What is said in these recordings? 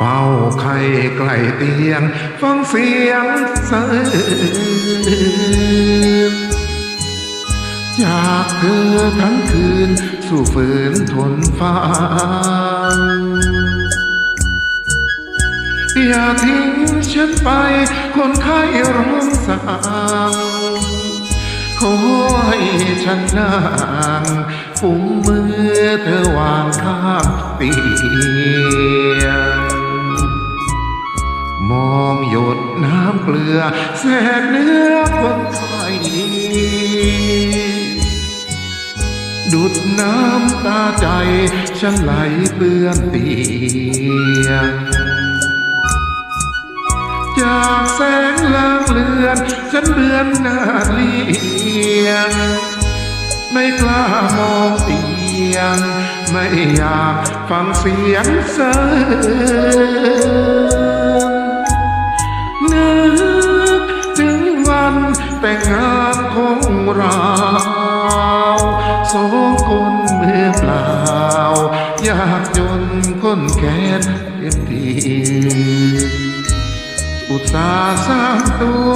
เฝ้าไข้ใกล้เตียง ฟังเสียงสะอื้นจากเธอทั้งคืน สู่ฝืนทนฟังอย่าทิ้งฉันไป คนไข้ร้องสั่งขอให้ฉันนางฟุมมือเธอวางข้างเตียงำเกลือแสกเนื้อคนไข้ดุดน้ำตาใจ ฉันไหลเปื้อนเตียงจากแสงลางเลือน ฉันเบือนหน้าเลียง ไม่กล้ามองเตียง ไม่อยากฟังเสียงเสนึันแต่งงานของเราสองคนมือเปล่า อยากจนคนแค้นเต็มทีอุตสาห์สร้างตัว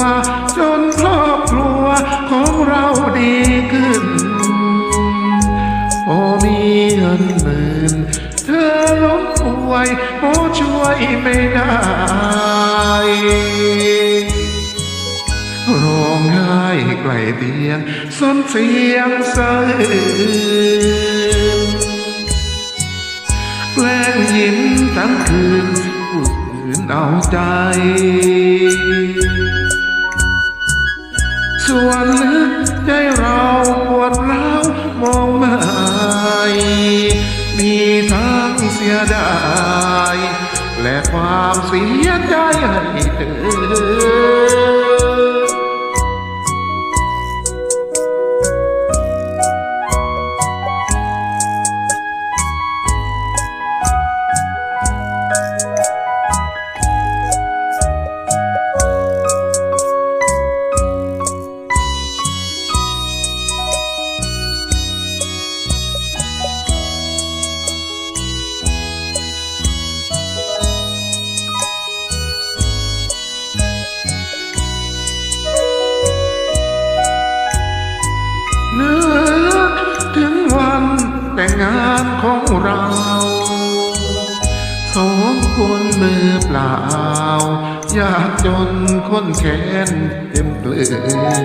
จนครอบครัวของเราดีขึ้นพอมีเงินหมื่นเธอล้มป่วยหมอช่วยไม่ได้ ร้องไห้ไกลเตียงสนเสียงสะอื้นแกล้งยิ้มทั้งคืนผู้อื่นเอาใจ ส่วนลึกใจเราปวดร้าวมองไม่มีทั้งเสียดายและความเสียใจให้ งานของเราสองคนมือเปล่าอยากจนคนแค้นเต็มเปลือย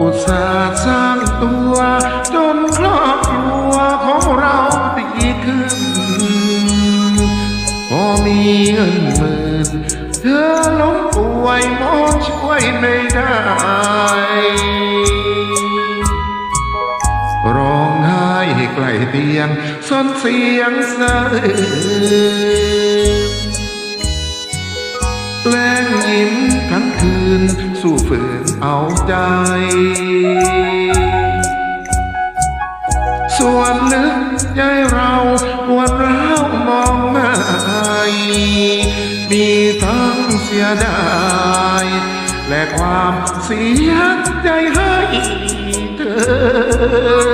อุตสาห์สร้างตัวจนครอบครัวของเราดีขึ้น พอมีเงินหมื่นเธอล้มป่วยหมอช่วยไม่ได้ เตียงสนเสียงเสะอื้นแกล้งยิ้มทั้งคืน สู้ฝืนเอาใจ ส่วนลึกใจเราปวดร้าวมองไม่มีทั้งเสียดาย และความเสียใจให้เธอ